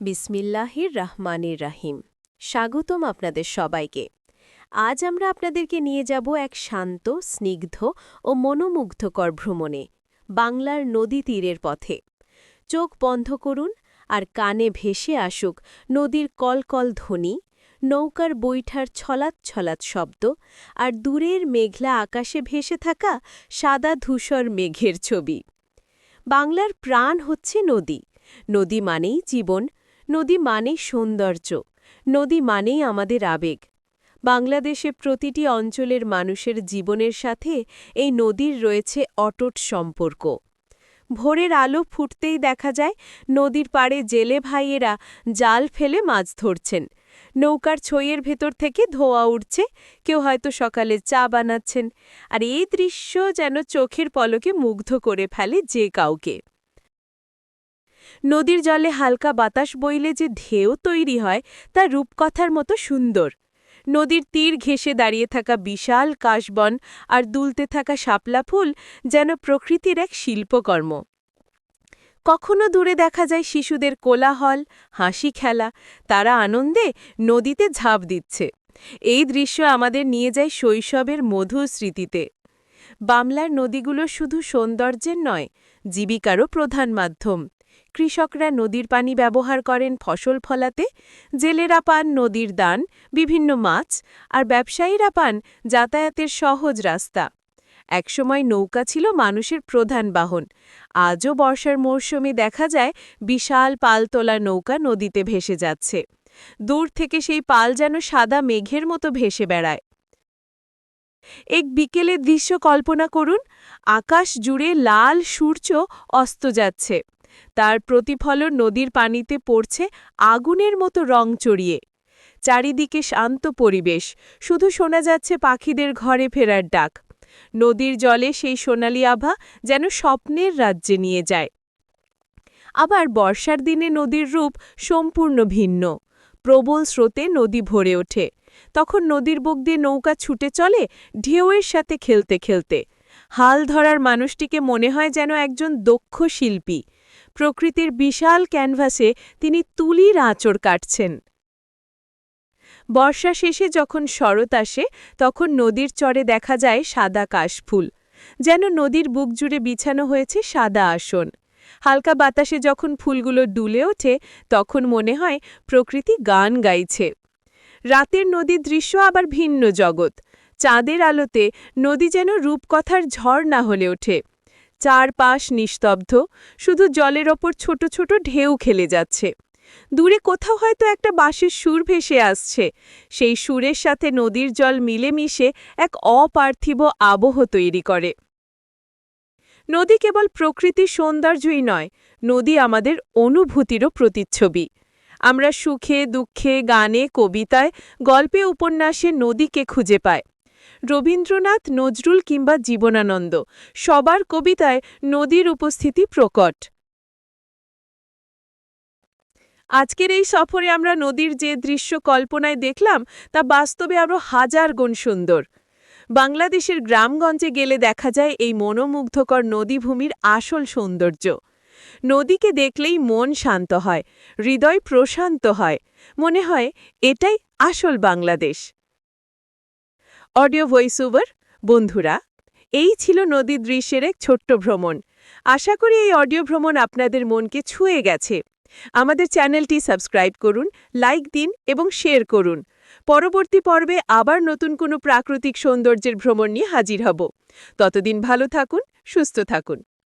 বিসমিল্লাহির রহমানির রাহিম স্বাগতম আপনাদের সবাইকে। আজ আমরা আপনাদেরকে নিয়ে যাব এক শান্ত, স্নিগ্ধ ও মনোমুগ্ধকর ভ্রমণে, বাংলার নদী তীরের পথে। চোখ বন্ধ করুন আর কানে ভেসে আসুক নদীর কলকল ধ্বনি, নৌকার বৈঠার ছলাৎ ছলাৎ শব্দ আর দূরের মেঘলা আকাশে ভেসে থাকা সাদা ধূসর মেঘের ছবি। বাংলার প্রাণ হচ্ছে নদী। নদী মানেই জীবন নদী মানেই সৌন্দর্য, নদী মানেই আমাদের আবেগ। বাংলাদেশে প্রতিটি অঞ্চলের মানুষের জীবনের সাথে এই নদীর রয়েছে অটট সম্পর্ক। ভোরের আলো ফুটতেই দেখা যায়, নদীর পাড়ে জেলে ভাইয়েরা জাল ফেলে মাছ ধরছেন। নৌকার ছইয়ের ভেতর থেকে ধোয়া উঠছে, কেউ হয়তো সকালে চা বানাচ্ছেন। আর এই দৃশ্য যেন চোখের পলকে মুগ্ধ করে ফেলে যে কাউকে। নদীর জলে হালকা বাতাস বইলে যে ঢেউ তৈরি হয়, তা রূপকথার মতো সুন্দর। নদীর তীর ঘেঁষে দাঁড়িয়ে থাকা বিশাল কাশবন আর দুলতে থাকা শাপলা ফুল যেন প্রকৃতির এক শিল্পকর্ম। কখনো দূরে দেখা যায় শিশুদের কোলাহল, হাসি খেলা, তারা আনন্দে নদীতে ঝাঁপ দিচ্ছে। এই দৃশ্য আমাদের নিয়ে যায় শৈশবের মধুর স্মৃতিতে। বামলার নদীগুলো শুধু সৌন্দর্যের নয়, জীবিকারও প্রধান মাধ্যম। কৃষকরা নদীর পানি ব্যবহার করেন ফসল ফলাতে, জেলেরা পান নদীর দান, বিভিন্ন মাছ, আর ব্যবসায়ীরা পান যাতায়াতের সহজ রাস্তা। একসময় নৌকা ছিল মানুষের প্রধান বাহন। আজও বর্ষার মরশুমে দেখা যায় বিশাল পালতোলা নৌকা নদীতে ভেসে যাচ্ছে। দূর থেকে সেই পাল যেন সাদা মেঘের মতো ভেসে বেড়ায়। এক বিকেলের দৃশ্য কল্পনা করুন, আকাশ জুড়ে লাল সূর্য অস্ত যাচ্ছে। তার প্রতিফলন নদীর পানিতে পড়ছে আগুনের মতো রং চড়িয়ে। চারিদিকে শান্ত পরিবেশ, শুধু শোনা যাচ্ছে পাখিদের ঘরে ফেরার ডাক। নদীর জলে সেই সোনালি আভা যেন স্বপ্নের রাজ্যে নিয়ে যায়। আবার বর্ষার দিনে নদীর রূপ সম্পূর্ণ ভিন্ন। প্রবল স্রোতে নদী ভরে ওঠে। তখন নদীর বুক দিয়ে নৌকা ছুটে চলে ঢেউয়ের সাথে খেলতে খেলতে। হাল ধরার মানুষটিকে মনে হয় যেন একজন দক্ষ শিল্পী। প্রকৃতির বিশাল ক্যানভাসে তিনি তুলির আঁচড় কাটছেন। বর্ষা শেষে যখন শরৎ আসে, তখন নদীর চরে দেখা যায় সাদা কাশফুল, যেন নদীর বুক জুড়ে বিছানো হয়েছে সাদা আসন। হালকা বাতাসে যখন ফুলগুলো ডুলে ওঠে, তখন মনে হয় প্রকৃতি গান গাইছে। রাতের নদীর দৃশ্য আবার ভিন্ন জগৎ। চাঁদের আলোতে নদী যেন রূপকথার ঝড় না হলে ওঠে। চারপাশ নিস্তব্ধ, শুধু জলের ওপর ছোট ছোট ঢেউ খেলে যাচ্ছে। দূরে কোথাও হয়তো একটা বাঁশের সুর ভেসে আসছে। সেই সুরের সাথে নদীর জল মিলেমিশে এক অপার্থিব আবহ তৈরি করে। নদী কেবল প্রকৃতির সৌন্দর্যই নয়, নদী আমাদের অনুভূতিরও প্রতিচ্ছবি। আমরা সুখে, দুঃখে, গানে, কবিতায়, গল্পে, উপন্যাসে নদীকে খুঁজে পাই। রবীন্দ্রনাথ, নজরুল কিংবা জীবনানন্দ। সবার কবিতায় নদীর উপস্থিতি প্রকট। আজকের এই সফরে আমরা নদীর যে দৃশ্য কল্পনায় দেখলাম, তা বাস্তবে আরও হাজার গুণ সুন্দর। বাংলাদেশের গ্রামগঞ্জে গেলে দেখা যায় এই মনোমুগ্ধকর নদীভূমির আসল সৌন্দর্য। নদীকে দেখলেই মন শান্ত হয়, হৃদয় প্রশান্ত হয়। মনে হয়, এটাই আসল বাংলাদেশ। অডিও ভয়েস ওভার বন্ধুরা, এই ছিল নদী দৃশ্যের এক ছোট্ট ভ্রমণ। আশা করি এই অডিও ভ্রমণ আপনাদের মনকে ছুঁয়ে গেছে। আমাদের চ্যানেলটি সাবস্ক্রাইব করুন, লাইক দিন এবং শেয়ার করুন। পরবর্তী পর্বে আবার নতুন কোনো প্রাকৃতিক সৌন্দর্যের ভ্রমণ নিয়ে হাজির হব। ততদিন ভালো থাকুন, সুস্থ থাকুন।